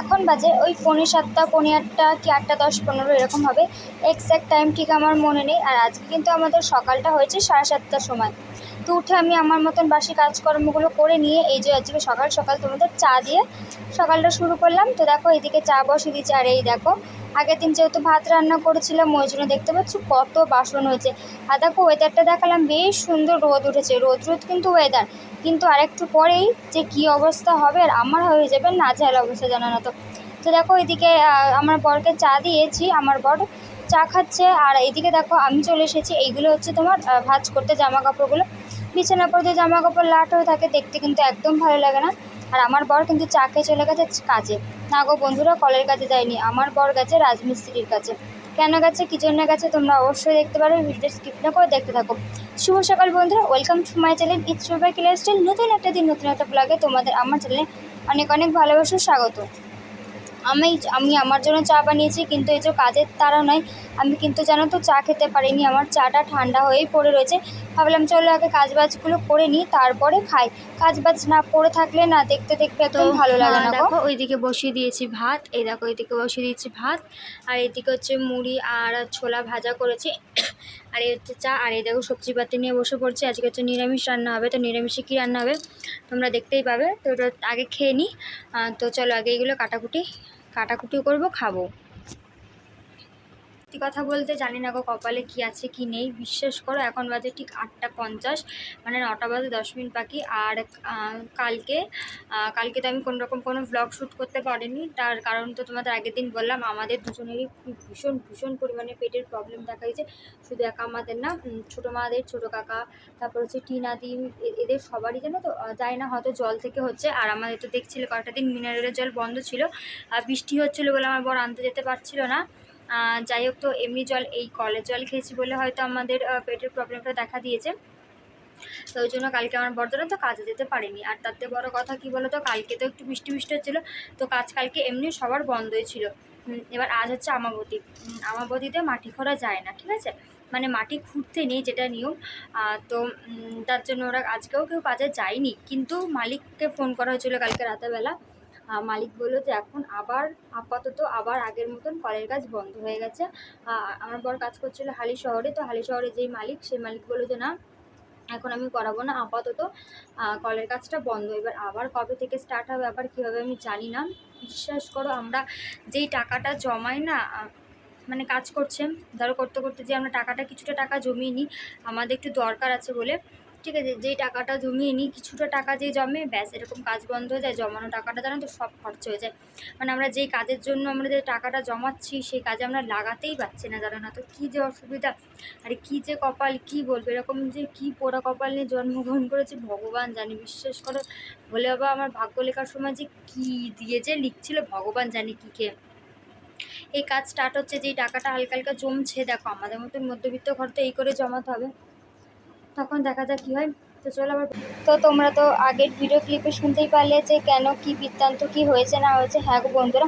এখন বাজে ওই পৌনে সাতটা, পৌনে আটটা কি আটটা দশ পনেরো এরকম হবে। এক্স্যাক্ট টাইম ঠিক আমার মনে নেই। আর আজকে কিন্তু আমাদের সকালটা হয়েছে সাড়ে সাতটার সময়। তো উঠে আমি আমার মতন বাসি কাজকর্মগুলো করে নিয়ে এই যে আজকে সকাল সকাল তোমাদের চা দিয়ে সকালটা শুরু করলাম। তো দেখো এদিকে চা বসিয়ে দিয়েছি, আর এই দেখো, আগের দিন যেহেতু ভাত রান্না করেছিলাম, ওই জন্য দেখতে পাচ্ছ কত বাসন হয়েছে। আর দেখো ওয়েদারটা দেখালাম, বেশ সুন্দর রোদ উঠেছে, রোদ রোদ কিন্তু ওয়েদার কিন্তু আরেকটু পরেই যে কী অবস্থা হবে আর আমার হয়ে যাবে না, নাজেহাল অবস্থা, জানা না তো। তো দেখো এদিকে আমার বরকে চা দিয়েছি, আমার বর চা খাচ্ছে, আর এইদিকে দেখো আমি চলে এসেছি, এইগুলো হচ্ছে তোমার ভাঁজ করতে জামা কাপড়গুলো বিছানা পড়তে জামা কাপড় লাট হয়ে থাকে, দেখতে কিন্তু একদম ভালো লাগে না। আর আমার বর কিন্তু চা খেয়ে চলে গেছে কাজে। না গো বন্ধুরা, কলের কাছে যায়নি। আমার বর গেছে রাজমিস্ত্রির কাছে। কেন গেছে, কী জন্য গেছে, তোমরা অবশ্যই দেখতে পারো। ভিডিও স্কিপ না করে দেখতে থাকো। শুভ সকাল বন্ধুরা welcome to my channel it's killer style নতুন একটা দিন, নতুন একটা ব্লগে তোমাদের, আমার চ্যানেলে অনেক অনেক ভালোবাসা, স্বাগত। আমি আমি আমার জন্য চা বানিয়েছি কিন্তু এই যে কাজের তারা নয় আমি কিন্তু জানো তো চা খেতে পারিনি আমার চাটা ঠান্ডা হয়েই পড়ে রয়েছে। ভাবলাম চলো আগে কাজবাজগুলো করে নিই তারপরে খাই। কাজবাজ না করে থাকলে না দেখতে দেখতে একদম ভালো লাগে না দেখো ওইদিকে বসিয়ে দিয়েছি ভাত এই দেখো এইদিকে বসিয়ে দিয়েছি ভাত আর এদিকে হচ্ছে মুড়ি আর ছোলা ভাজা করেছি। আর এই হচ্ছে চা, আর এই দেখো সবজি পাতি নিয়ে বসে পড়ছে। আজকে হচ্ছে নিরামিষ রান্না হবে, তো নিরামিষে কী রান্না হবে তোমরা দেখতেই পাবে। তো ওটা আগে খেয়ে নিই তো চলো আগে এইগুলো কাটাকুটি, কাটাকুটিও করব, খাব। সত্যি কথা বলতে জানি না গো কপালে কি আছে, কি নেই। বিশ্বাস করো, এখন বাজে ঠিক আটটা পঞ্চাশ মানে নটা বাজে দশ মিনিট বাকি। আর কালকে কালকে তো আমি কোনো রকম কোনো ব্লগ শ্যুট করতে পারিনি। তার কারণ তো তোমাদের আগের দিন বললাম, আমাদের দুজনেরই ভীষণ ভীষণ পরিমাণে পেটের প্রবলেম দেখা দিয়েছে শুধু একা আমাদের না ছোটো মাদের, ছোটো কাকা, তারপর হচ্ছে টিনাদি এ- এদের সবারই জানো তো যায় না, হয়তো জল থেকে হচ্ছে। আর আমাদের তো দেখছিলে কয়েকটা দিন মিনারেলের জল বন্ধ ছিল। আর বৃষ্টি হচ্ছিল বলে আমার বর আনতে যেতে পারছিল না। যাই হোক তো এমনি জল এই কলের জল খেয়েছি বলে হয়তো আমাদের পেটের প্রবলেমটা দেখা দিয়েছে। তো ওই জন্য কালকে আমার বর্ধনে তো কাজে যেতে পারিনি। আর তাতে বড় কথা কি বলো তো কালকে তো একটু বৃষ্টি বৃষ্টি হচ্ছিল তো কাজ কালকে এমনি সবার বন্ধই ছিল। এবার আজ হচ্ছে আমাবতী। আমাবতীতে মাটি খোঁড়া যায় না ঠিক আছে? মানে মাটি খুঁড়তে নেই যেটা নিয়ম। তো তার জন্য ওরা আজকেও কেউ কাজে যায়নি। কিন্তু মালিককে ফোন করা হয়েছিল কালকে রাতেরবেলা আহ, মালিক বলল যে, এখন আবার, আপাতত আবার আগের মতন কলের কাজ বন্ধ হয়ে গেছে। আমার বর কাজ করছিল হালি শহরে। তো হালি শহরে যেই মালিক, সেই মালিক বলল যে, না, এখন আমি করাবো না, আপাতত কলের কাজটা বন্ধ। এবার আবার কবে থেকে স্টার্ট হবে, আবার কীভাবে আমি জানি না। বিশ্বাস করো, আমরা যেই টাকাটা জমাই না মানে কাজ করছে, ধরো করতে করতে যে আমরা টাকাটা, কিছুটা টাকা জমিয়ে নিই, আমাদের একটু দরকার আছে বলে ঠিক আছে, যেই টাকাটা জমিয়ে নিই, কিছুটা টাকা যে জমে, ব্যাস, এরকম কাজ বন্ধ হয়ে যায়, জমানো টাকাটা জানো তো সব খরচ হয়ে যায়। মানে আমরা যেই কাজের জন্য আমরা যে টাকাটা জমাচ্ছি, সেই কাজে আমরা লাগাতেই পারছি না জানো না তো, কী যে অসুবিধা। আরে কী যে কপাল, কী বলব, এরকম যে কী পোড়া কপাল নিয়ে জন্মগ্রহণ করেছে, ভগবান জানি, বিশ্বাস করো। বলে বাবা, আমার ভাগ্য লেখার সময় যে কী দিয়ে যে লিখছিল, ভগবান জানি কী খেয়ে। এই কাজ স্টার্ট হচ্ছে, যেই টাকাটা হালকা হালকা জমছে, দেখো, আমাদের মতন মধ্যবিত্ত ঘর তো এই করে জমাতে হবে। তখন দেখা যাক কী হয়। তো চলো আবার তো তোমরা তো আগের ভিডিও ক্লিপে শুনতেই পারলে যে কেন কি বৃত্তান্ত, কি হয়েছে, না হয়েছে। হ্যাঁ বন্ধুরা,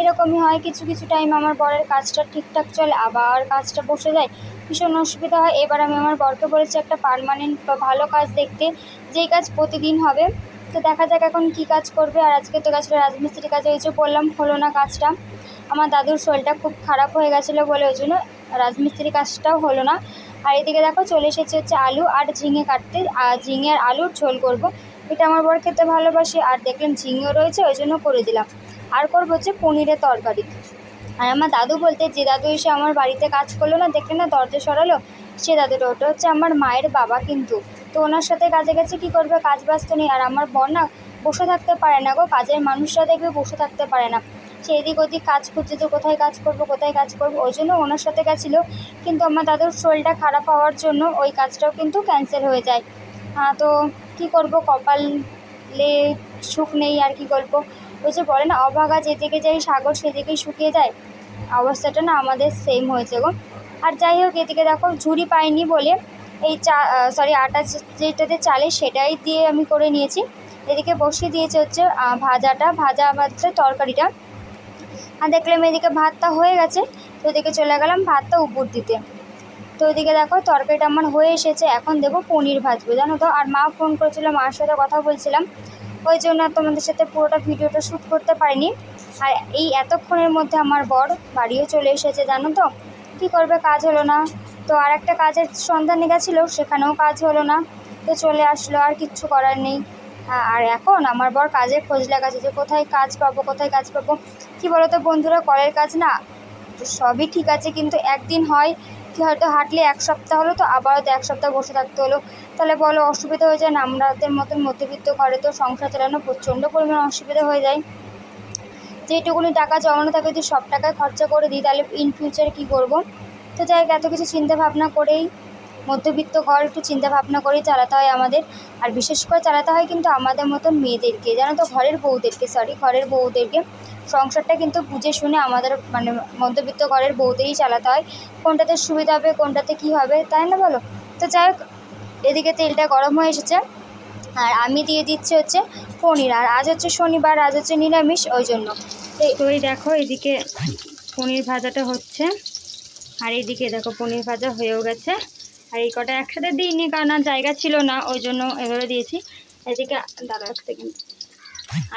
এরকমই হয়। কিছু কিছু টাইম আমার বরের কাজটা ঠিকঠাক চলে, আবার কাজটা বসে যায়। ভীষণ অসুবিধা হয়। এবার আমি আমার বরকে বলেছি একটা পার্মানেন্ট বা ভালো কাজ দেখতে। যেই কাজ প্রতিদিন হবে। তো দেখা যাক এখন কি কাজ করবে। আর আজকে তো কাজটা রাজমিস্ত্রির কাজে ওই যে বললাম, হলো না কাজটা। আমার দাদুর শরীরটা খুব খারাপ হয়ে গেছিল বলে ওই জন্য রাজমিস্ত্রির কাজটাও হলো না। আর এদিকে দেখো চলে এসেছে হচ্ছে আলু আর ঝিঙে কাটতে। আর ঝিঙে আর আলুর ঝোল করব। এটা আমার বর খেতে ভালোবাসে আর দেখলাম ঝিঙেও রয়েছে, ওই জন্য করে দিলাম। আর করব হচ্ছে পনিরের তরকারি। আর আমার দাদু বলতে, যে দাদু এসে আমার বাড়িতে কাজ করল না দেখলে না দরজা সরালো? সে দাদুটা ওটা হচ্ছে আমার মায়ের বাবা কিন্তু। তো ওনার সাথে কাজে গেছে, কী করবে? কাজ ব্যস্ত নেই। আর আমার বর না বসে থাকতে পারে না গো। কাজের মানুষরা দেখবে বসে থাকতে পারে না। সে এদিক ওদিক কাজ করছে যে কোথায় কাজ করব, কোথায় কাজ করব, ওই জন্য ওনার সাথে গেছিল। কিন্তু আমার দাদুর শরীরটা খারাপ হওয়ার জন্য ওই কাজটাও কিন্তু ক্যান্সেল হয়ে যায়। তো কি করব, কপালে সুখ নেই আর কি গল্প ওই যে বলে না, অভাগা যেদিকে যাই সাগর সেদিকেই শুকিয়ে যায়। অবস্থাটা না আমাদের সেম হয়েছে গো। আর যাই হোক, এদিকে দেখো, ঝুড়ি পাইনি বলে এই চা সরি আটা যেটাতে চালে সেটাই দিয়ে আমি করে নিয়েছি। এদিকে বসিয়ে দিয়েছে হচ্ছে ভাজাটা, ভাজা ভাজতে তরকারিটা। আর দেখলাম এদিকে ভাতটা হয়ে গেছে, তো এদিকে চলে গেলাম ভাতটা উপর দিতে। তো ওইদিকে দেখো তরকারিটা আমার হয়ে এসেছে, এখন দেবো পনির ভাজবো। জানো তো, আর মা ফোন করেছিল, মার সাথে কথা বলছিলাম। ওই জন্য তোমাদের সাথে পুরোটা ভিডিওটা শ্যুট করতে পারিনি। আর এই এতক্ষণের মধ্যে আমার বর বাড়িও চলে এসেছে, জানো তো। কী করবে, কাজ হলো না। তো আর একটা কাজের সন্ধানে গেছিল, সেখানেও কাজ হলো না। তো চলে আসলো, আর কিচ্ছু করার নেই। আর এখন আমার বর কাজের খোঁজ লাগাচ্ছে যে কোথায় কাজ পাবো, কোথায় কাজ পাবো। কী বলো তো বন্ধুরা, কলের কাজ না? তো সবই ঠিক আছে, কিন্তু একদিন হয় কি হয়তো হাঁটলে এক সপ্তাহ হলো, তো আবারও তো এক সপ্তাহ বসে থাকতে হলো। তাহলে বলো, অসুবিধা হয়ে যায় না? আমাদের মতন মধ্যবিত্ত ঘরে তো সংসার চালানো প্রচণ্ড পরিমাণ অসুবিধা হয়ে যায়। যেটুকুনি টাকা জমানো থাকে, যদি সব টাকায় খরচা করে দিই, তাহলে ইন ফিউচারে কী করব? তো যাই এত কিছু চিন্তা ভাবনা করেই মধ্যবিত্ত ঘর একটু চিন্তা ভাবনা করেই চালাতে হয় আমাদের। আর বিশেষ করে চালাতে হয় কিন্তু আমাদের মতন মেয়েদেরকে। জানো তো, ঘরের বউদেরকে সরি ঘরের বউদেরকে। সংসারটা কিন্তু বুঝে শুনে আমাদের মানে মধ্যবিত্ত ঘরের বউদেরই চালাতে হয়। কোনটাতে সুবিধা হবে, কোনটাতে কী হবে, তাই না বলো? তো যাই হোক, এদিকে তেলটা গরম হয়ে এসেছে। আর আমি দিয়ে দিচ্ছি হচ্ছে পনির। আর আজ হচ্ছে শনিবার, আজ হচ্ছে নিরামিষ, ওই জন্য। তো এই দেখো, এদিকে পনির ভাজাটা হচ্ছে। আর এদিকে দেখো, পনির ভাজা হয়েও গেছে। আর এই কটা একসাথে দিইনি কারণ আর জায়গা ছিল না, ওই জন্য এভাবে দিয়েছি। এদিকে দাঁড়া এক সেকেন্ড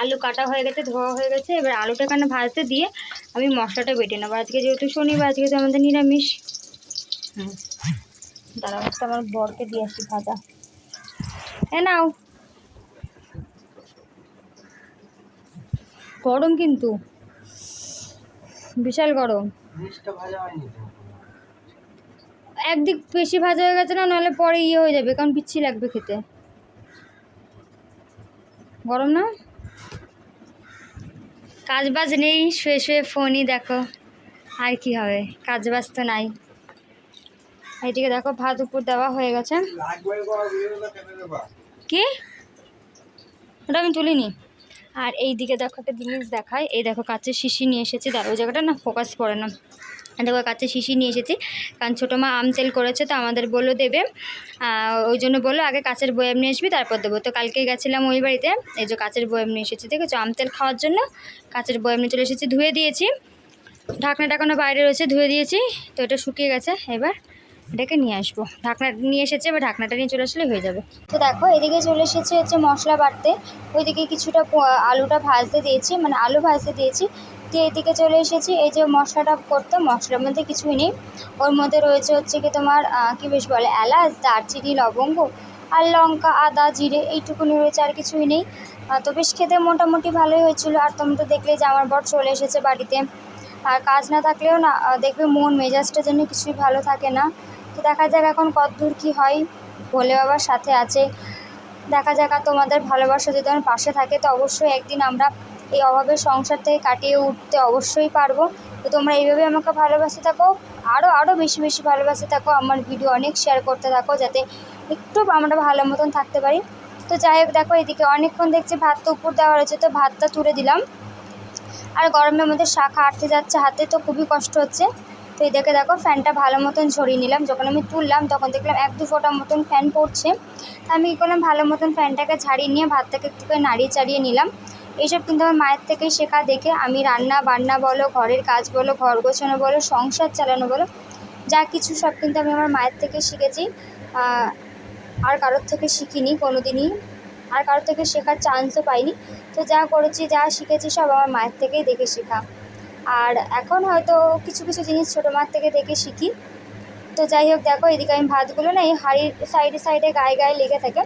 আলু কাটা হয়ে গেছে, ধোয়া হয়ে গেছে, এবার আলুটা কানে ভাজতে দিয়ে আমি মশলাটা বেটে নেব। আজকে যেহেতু শনিবার, আজকে তো আমাদের নিরামিষ। হুম দাঁড়াও আমার বরকে দিয়ে আসি ভাজা। এ নাও। গরম কিন্তু। বিশাল গরম। ভাজা হয়নি একদিক বেশি ভাজা হয়ে গেছে না, নাহলে পরে ইয়ে হয়ে যাবে, কারণ পিচ্ছি লাগবে খেতে। গরম না? কাজ বাজ নেই, শুয়ে শুয়ে ফোনই দেখো, আর কি হবে? কাজ বাজ তো নাই। এইদিকে দেখো, ভাত উপর দেওয়া হয়ে গেছে। কি? ওটা আমি তুলিনি। আর এই দিকে দেখো একটা জিনিস দেখায়, এই দেখো কাছে শিশি নিয়ে এসেছি দাঁড়া ওই জায়গাটা না ফোকাস করে না। দেখো, কাছে শিশি নিয়ে এসেছি। কারণ ছোটো মা আম তেল করেছে, তো আমাদের বলল দেবে। ওই জন্য বলল, আগে কাঁচের বয়াম নিয়ে আসবি, তারপর দেবো। তো কালকে গেছিলাম ওই বাড়িতে, এই যে কাঁচের বয়াম নিয়ে এসেছি, দেখেছ? আম তেল খাওয়ার জন্য কাঁচের বয়াম নিয়ে চলে এসেছি, ধুয়ে দিয়েছি। ঢাকনা টাকনা বাইরে রয়েছে, ধুয়ে দিয়েছি। তো এটা শুকিয়ে গেছে, এবার এটাকে নিয়ে আসব। ঢাকনা নিয়ে এসেছে, এবার ঢাকনাটা নিয়ে চলে আসলে হয়ে যাবে। তো দেখো, এদিকে চলে এসেছে হচ্ছে মশলা বাটতে। ওইদিকে কিছুটা আলুটা ভাজতে দিয়েছি মানে আলু ভাজতে দিয়েছি। দিয়ে এদিকে চলে এসেছি। এই যে মশলাটা করতে, মশলার মধ্যে কিছুই নেই। ওর মধ্যে রয়েছে হচ্ছে কি তোমার কি বেশ বলে, এলাচ, দারচিনি, লবঙ্গ আর লঙ্কা, আদা, জিরে এইটুকুনি রয়েছে, আর কিছুই নেই। তো বেশ খেতে মোটামুটি ভালোই হয়েছিল। আর তুমি তো দেখলে যে আমার বর চলে এসেছে বাড়িতে। আর কাজ না থাকলেও না দেখবে মন, মেজাজটা যেন কিছুই ভালো থাকে না। তো দেখা যাক এখন কতদূর কী হয়। ভোলে বাবার সাথে আছে। দেখা যাক আর তোমাদের ভালোবাসা যদি আমার পাশে থাকে, তো অবশ্যই একদিন আমরা এই অভাবের সংসার থেকে কাটিয়ে উঠতে অবশ্যই পারব। তো তোমরা এইভাবে আমাকে ভালোবাসে থাকো আরও আরও বেশি বেশি ভালোবাসে থাকো, আমার ভিডিও অনেক শেয়ার করতে থাকো, যাতে একটু আমরা ভালো মতন থাকতে পারি। তো যাই হোক, দেখো এদিকে অনেকক্ষণ দেখছি ভাত তো উপর দেওয়া রয়েছে তো ভাতটা তুলে দিলাম। আর গরমের মধ্যে শাখা আটতে যাচ্ছে, হাতে তো খুবই কষ্ট হচ্ছে। তো এই দেখে ফ্যানটা ভালো মতন ঝরিয়ে নিলাম, যখন আমি তুললাম তখন দেখলাম এক দু ফোঁটা মতন ফ্যান পড়ছে। তা আমি কী করলাম, ভালো মতন ফ্যানটাকে ঝাড়িয়ে নিয়ে ভাতটাকে একটু করে নাড়িয়ে চাড়িয়ে নিলাম। এইসব কিন্তু আমার মায়ের থেকেই শেখা। দেখে আমি রান্না বান্না বলো, ঘরের কাজ বলো, ঘর গোছানো বলো, সংসার চালানো বলো, যা কিছু সব কিন্তু আমি আমার মায়ের থেকে শিখেছি। আর কারোর থেকে শিখিনি কোনো দিনই আর কারোর থেকে শেখার চান্সও পাইনি। তো যা করেছি, যা শিখেছি সব আমার মায়ের থেকেই দেখে শেখা। আর এখন হয়তো কিছু কিছু জিনিস ছোটো মার থেকে দেখে শিখি। তো যাই হোক, দেখো, এদিকে আমি ভাতগুলো না এই হাঁড়ির সাইডে সাইডে গায়ে গায়ে লেগে থাকে।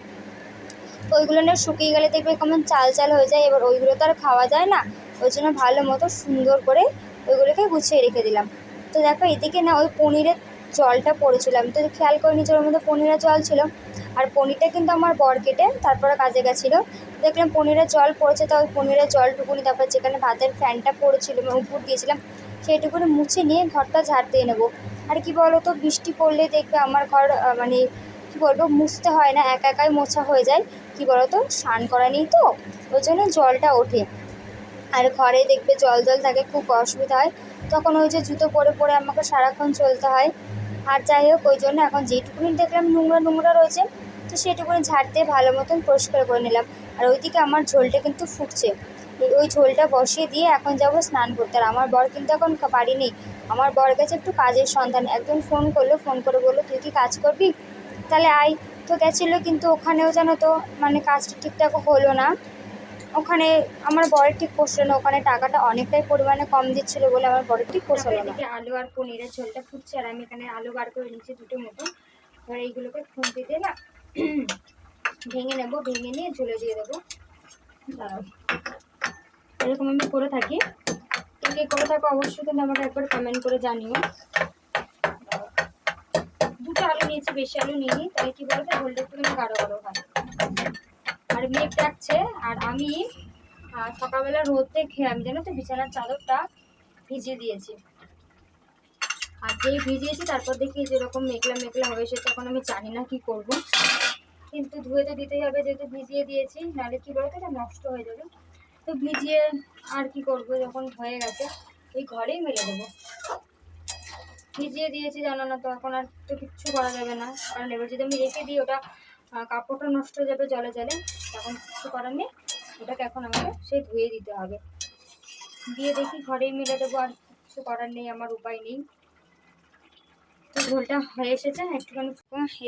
ওইগুলো না শুকিয়ে গেলে দেখবে কেমন চাল চাল হয়ে যায়। এবার ওইগুলো তো আর খাওয়া যায় না। ওই জন্য ভালো মতো সুন্দর করে ওইগুলোকে গুছিয়ে রেখে দিলাম। তো দেখো এদিকে না ওই পনিরের জলটা পড়েছিলাম। তো খেয়াল করিনি যে ওর মধ্যে পনিরের জল ছিল। আর পনিরটা কিন্তু আমার বর কেটে তারপরে কাজে গেছিল। দেখলাম পনিরের জল পড়েছে, তো ওই পনিরের জলটুকুনি তারপর যেখানে ভাতের ফ্যানটা পড়েছিল আমি উপর দিয়েছিলাম, সেইটুকুনি মুছে নিয়ে ঘরটা ঝাড় দিয়ে নেব। আর কি বলো তো বৃষ্টি পড়লে দেখবে আমার ঘর মানে কী বলব, মুছতে হয় না, একা একাই মোছা হয়ে যায়। কি বলো তো স্নান করা নেই তো, ওই জন্য জলটা ওঠে। আর ঘরে দেখবে জল জল থাকে, খুব অসুবিধা হয়। তখন ওই যে জুতো পরে পরে আমাকে সারাক্ষণ চলতে হয়। আর যাই হোক, ওই জন্য এখন যেটুকুনি দেখলাম নোংরা নোংরা রয়েছে, তো সেটুকুনি ঝাড় দিয়ে ভালো মতন পরিষ্কার করে নিলাম। আর ওইদিকে আমার ঝোলটা কিন্তু ফুটছে। ওই ঝোলটা বসিয়ে দিয়ে এখন যাব স্নান করতে। আর আমার বর কিন্তু এখন বাড়ি নেই। আমার বর গেছে একটু কাজের সন্ধান। একজন ফোন করল, ফোন করে বলল, তুই কি কাজ করবি? তাহলে আয়। তো গেছিল কিন্তু ওখানেও জানো তো মানে কাজটা ঠিকঠাক হলো না। ওখানে আমার বরের ঠিক পোষলো না, ওখানে টাকাটা অনেকটাই পরিমাণে কম দিচ্ছিল বলে আমার বরের ঠিক পোষলো না। আলু আর পনিরের ঝোলটা ফুটছে আর আমি এখানে আলু বার করে নিচ্ছি দুটো মতো এবার এইগুলোকে খুন্তি দিয়ে না ভেঙে নেব, ভেঙে নিয়ে ঝুলে দিয়ে দেবো। এরকম আমি করে থাকি। কে করে থাকো অবশ্যই কিন্তু আমাকে একবার কমেন্ট করে জানিও। আলু নিয়েছি, বেশি আলু নিইনি তাই কি বলতো ঝোলটা একটুখানি গাঢ় গাঢ় হয়। আর মেঘ ডাকছে, আর আমি সকালবেলা রোদ দেখে আমি, জানো তো, বিছানার চাদরটা ভিজিয়ে দিয়েছি। আর যেই ভিজিয়েছি, তারপর দেখি যেরকম মেঘলা মেঘলা হবে, সেটা এখন আমি জানি না কি করব। কিন্তু ধুয়ে তো দিতেই হবে, যেহেতু ভিজিয়ে দিয়েছি, নাহলে কি বলতো, এটা নষ্ট হয়ে যাবে। তো ভিজিয়ে আর কি করব, যখন হয়ে গেছে ওই ঘরেই মেলে দেবো। ভিজিয়ে দিয়েছি জানো না তো, এখন আর তো কিচ্ছু করা যাবে না। কারণ এবার যদি আমি রেখে দিই ওটা কাপড়টা নষ্ট হয়ে যাবে জলে জলে, তখন কিছু করার নেই। ওটাকে এখন আমাকে সেই ধুয়ে দিতে হবে। দিয়ে দেখি ঘরেই মিলে দেবো, আর কিছু করার নেই, আমার উপায় নেই। তো ঝোলটা হয়ে এসেছে, একটুখানি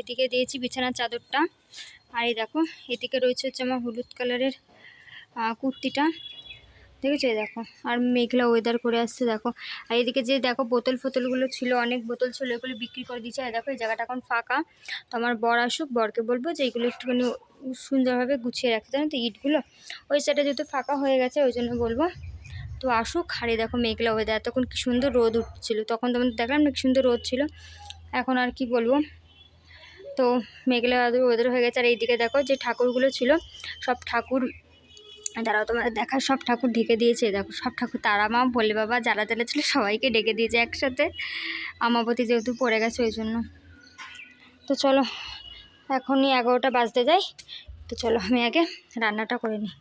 এদিকে দিয়েছি বিছানার চাদরটা। আর এই দেখো, এদিকে রয়েছে হচ্ছে আমার হলুদ কালারের কুর্তিটা। দেখেছ এই দেখো। আর মেঘলা ওয়েদার করে আসছে, দেখো। আর এদিকে যে, দেখো, বোতল ফোতলগুলো ছিল, অনেক বোতল ছিল, এগুলো বিক্রি করে দিচ্ছে আর দেখো, এই জায়গাটা এখন ফাঁকা। তো আমার বর আসুক, বরকে বলব যে, এগুলো একটুখানি সুন্দরভাবে গুছিয়ে রাখতে, জানো তো, ইটগুলো? ওই সাইডে যেহেতু ফাঁকা হয়ে গেছে, ওই জন্য বলব। তো আসুক আর দেখো মেঘলা ওয়েদার তখন কি সুন্দর রোদ উঠছিল। তখন তোমাদের দেখলাম না, কি সুন্দর রোদ ছিল। এখন আর কি বলব? তো মেঘলা ওয়েদার হয়ে গেছে। আর এইদিকে দেখো, যে ঠাকুরগুলো ছিল, সব ঠাকুর দাঁড়াও তোমাদের দেখা সব ঠাকুর ঢেকে দিয়েছে, দেখো সব ঠাকুর, তারা মা, ভোলে বাবা যারা যারা ছিল সবাইকে ডেকে দিয়েছে একসাথে। আমাবতী যেহেতু পড়ে গেছে ওই জন্য। তো চলো, এখনই এগারোটা বাজতে যাই তো চলো আমি আগে রান্নাটা করে নিই।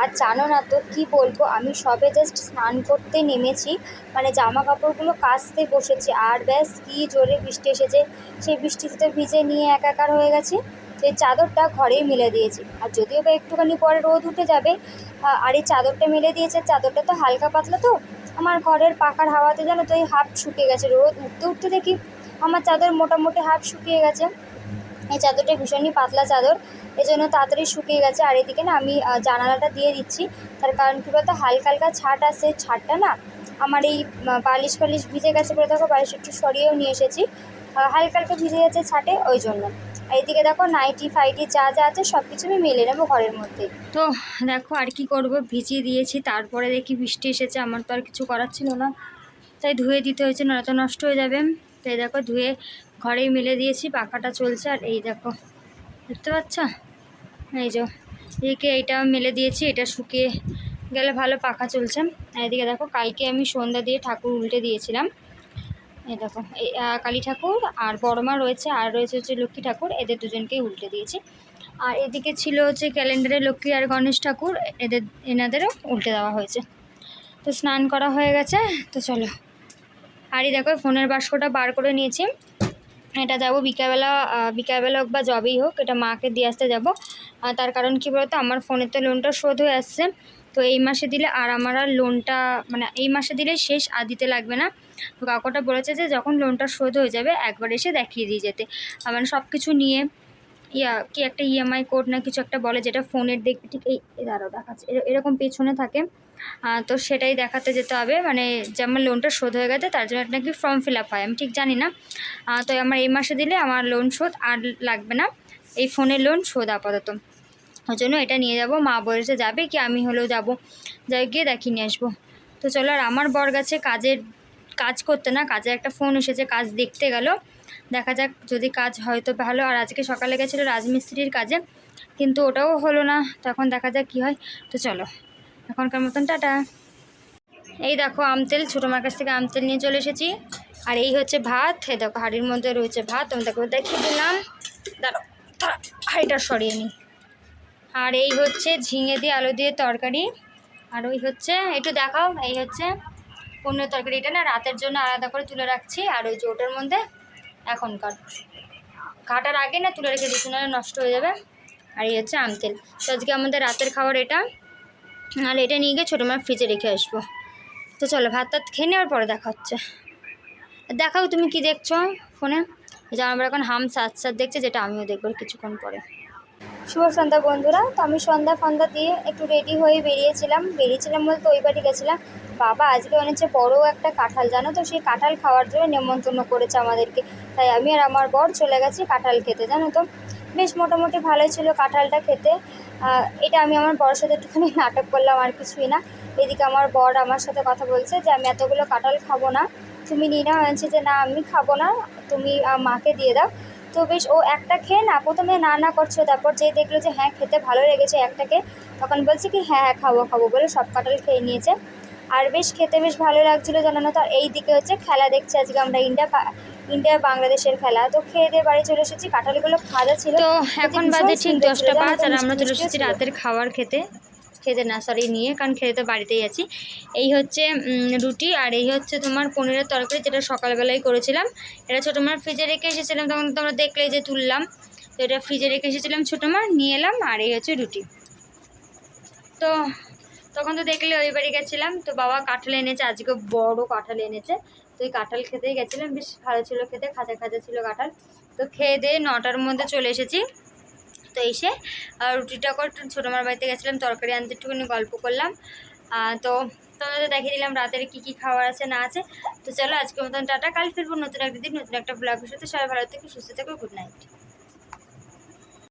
আর জানো না তো কি বলব, আমি সবে জাস্ট স্নান করতে নেমেছি মানে জামা কাপড়গুলো কাচতে বসেছি। আর ব্যাস কি জোরে বৃষ্টি এসেছে। সেই বৃষ্টিতে ভিজে নিয়ে একাকার হয়ে গেছি। সেই চাদরটা ঘরেই মেলে দিয়েছি। আর যদিও বা একটুখানি পরে রোদ উঠে যাবে আর এই চাদরটা মেলে দিয়েছে, চাদরটা তো হালকা পাতলা তো, আমার ঘরের পাখার হাওয়াতে জানো তো এই হাফ শুকিয়ে গেছে, রোদ উঠতে উঠতে দেখি আমার চাদর মোটামুটি হাফ শুকিয়ে গেছে। এই চাদরটা ভীষণই পাতলা চাদর এই জন্য তাড়াতাড়ি শুকিয়ে গেছে, আর এদিকে না আমি জানালাটা দিয়ে দিচ্ছি, তার কারণ কী বলতো, হালকা হালকা ছাট আছে, ছাটটা না আমার এই বালিশ ফালিশ ভিজে গেছে বলে দেখো বালিশ একটু সরিয়েও নিয়ে এসেছি হালকা হালকা ভিজে গেছে ছাটে, ওই জন্য। এদিকে দেখো নাইটি ফাইটি যা যা আছে সব কিছু আমি মেলে নেব ঘরের মধ্যে। তো দেখো আর কি করব, ভিজিয়ে দিয়েছি, তারপরে দেখি বৃষ্টি এসেছে, আমার তো আর কিছু করার ছিল না। তাই ধুয়ে দিতে হয়েছে না তো নষ্ট হয়ে যাবে। তাই দেখো ধুয়ে ঘরেই মেলে দিয়েছি, পাখাটা চলছে, আর এই দেখো, দেখতে পাচ্ছ? এই যে, এদিকে এইটা মেলে দিয়েছি, এটা শুকিয়ে গেলে ভালো পাখা চলছে। এদিকে দেখো, কালকে আমি সন্ধ্যা দিয়ে ঠাকুর উল্টে দিয়েছিলাম। এই দেখো, এই কালী ঠাকুর আর বড়মা রয়েছে, আর রয়েছে হচ্ছে লক্ষ্মী ঠাকুর, এদের দুজনকেই উল্টে দিয়েছি। আর এদিকে ছিল হচ্ছে ক্যালেন্ডারে লক্ষ্মী আর গণেশ ঠাকুর, এদের, এনাদেরও উল্টে দেওয়া হয়েছে। তো স্নান করা হয়ে গেছে, তো চলো। আর এই দেখো, ফোনের বাস্কটা বার করে নিয়েছি। এটা যাব বিকালবেলা বিকালবেলা হোক বা জবেই হোক, এটা মাকে দিয়ে আসতে যাব। তার কারণ কী বলতো, আমার ফোনের তো লোনটা শোধ হয়ে আসছে। তো এই মাসে দিলে আর আমার আর লোনটা মানে এই মাসে দিলে শেষ, আর দিতে লাগবে না। তো কাকুটা বলেছে যে যখন লোনটা শোধ হয়ে যাবে, একবার এসে দেখিয়ে দিয়ে যেতে। মানে সব কিছু নিয়ে ইয়া, কি একটা ইএমআই কোড না কিছু একটা বলে যেটা ফোনের দেখবে ঠিক এই দাঁড়াও, দেখাচ্ছে। এর- এরকম পেছনে থাকে। তো সেটাই দেখাতে যেতে হবে। মানে যে আমার লোনটা শোধ হয়ে গেছে, তার জন্য নাকি ফর্ম ফিল আপ হয়। আমি ঠিক জানি না। তো আমার এই মাসে দিলে আমার লোন শোধ আর লাগবে না। এই ফোনের লোন শোধ আপাতত। ওই জন্য এটা নিয়ে যাব। মা বলেছে, যাবে কি? আমি হলেও যাব। যাই গিয়ে দেখিয়ে নিয়ে আসব। তো চলো, আর আমার বর গেছে কাজের কাজ করতে না কাজে একটা ফোন এসেছে কাজ দেখতে গেল। দেখা যাক যদি কাজ হয় তো ভালো। আর আজকে সকালে গেছিল রাজমিস্ত্রির কাজে কিন্তু ওটাও হলো না। তখন দেখা যাক কী হয়। তো চলো এখনকার মতন টাটা। এই দেখো আমতেল ছোটো মার কাছ থেকে আমতেল নিয়ে চলে এসেছি। আর এই হচ্ছে ভাত। এই দেখো হাঁড়ির মধ্যে রয়েছে ভাত। আমি দেখো দেখিয়ে দিলাম। দাঁড়া, হাঁড়িটা সরিয়ে নিই। আর এই হচ্ছে ঝিঙে দিয়ে আলু দিয়ে তরকারি। আর ওই হচ্ছে একটু দেখাও এই হচ্ছে পনেরো তরকারি এটা না রাতের জন্য আলাদা করে তুলে রাখছি, আর ওই যে ওটার মধ্যে এখনকার। কাটার আগে না তুলে রেখে দিচ্ছি নাহলে নষ্ট হয়ে যাবে। আর এই হচ্ছে আমতেল তো আজকে আমাদের রাতের খাবার এটা। আর এটা নিয়ে গিয়ে ছোটো মার ফ্রিজে রেখে আসব। তো চলো, ভাত টাত খেয়ে নেওয়ার পরে দেখা হচ্ছে। দেখাও তুমি কি দেখছ ফোনে যে আমার এখন হাম সাত সাত দেখছে, যেটা আমিও দেখব কিছুক্ষণ পরে। শুভ সন্ধ্যা বন্ধুরা। তো আমি সন্ধ্যা ফন্ধ্যা দিয়ে একটু রেডি হয়ে বেরিয়েছিলাম। বেরিয়েছিলাম বলতে ওই বাড়ি গেছিলাম। বাবা আজকে এনেছে বড় একটা কাঁঠাল, জানো তো? সেই কাঁঠাল খাওয়ার জন্য নেমন্তন্ন করেছে আমাদেরকে। তাই আমি আর আমার বর চলে গেছি কাঁঠাল খেতে, জানো তো? বেশ মোটামুটি ভালোই ছিল কাঁঠালটা খেতে। এটা আমি আমার বরের সাথে একটুখানি নাটক করলাম, আর কিছুই না। এদিকে আমার বর আমার সাথে কথা বলছে যে, আমি এতগুলো কাঁঠাল খাব না। তুমি নিয়ে নাও। আনছি যে, না, আমি খাব না। তুমি মাকে দিয়ে দাও। তো বেশ ও একটা খেয়ে না প্রথমে না না করছ তারপর যেই দেখল যে হ্যাঁ খেতে ভালো লেগেছে একটাকে তখন বলছে কি হ্যাঁ হ্যাঁ খাব খাব বলে সব কাঁঠাল খেয়ে নিয়েছে। আর বেশ খেতে বেশ ভালো লাগছিল জানানো তো এই দিকে হচ্ছে খেলা দেখছি আজকে আমরা ইন্ডিয়া ইন্ডিয়া বাংলাদেশের খেলা। তো খেয়ে দিয়ে বাড়ি চলে এসেছি কাঁঠালগুলো খাওয়া ছিল। তো এখন বাজে ঠিক দশটা পাঁচ আর আমরা চলে এসেছি রাতের খাবার খেতে। খেতে না সরি নিয়ে, কারণ খেতে তো বাড়িতেই আছি। এই হচ্ছে রুটি, আর এই হচ্ছে তোমার পনিরের তরকারি, যেটা সকালবেলায় করেছিলাম। এটা ছোটো মার ফ্রিজে রেখে এসেছিলাম, তখন তোমরা দেখলে যে তুললাম। তো এটা ফ্রিজে রেখে এসেছিলাম ছোটো মার, নিয়ে এলাম, আর এই হচ্ছে রুটি। তো তখন তো দেখলে ওই বাড়ি গেছিলাম, তো বাবা কাঁঠাল এনেছে, আজকে বড় কাঁঠাল এনেছে। তো ওই কাঁঠাল খেতেই গেছিলাম, বেশ ভালো ছিল খেতে খাঁচা খাঁচা ছিল কাঁঠাল। তো খেয়ে দিয়ে নটার মধ্যে চলে এসেছি। তো এসে রুটিটা করে ছোটো মার বাড়িতে গেছিলাম, তরকারি আনতে একটুখানি গল্প করলাম। তো তোমাদের দেখিয়ে দিলাম রাতের কী কী খাবার আছে, না আছে। তো চলো আজকের মতন টাটা, কাল ফিরবো নতুন একটা দিন, নতুন একটা ব্লগের সাথে। সবাই ভালো থেকে, সুস্থ থেকো গুড নাইট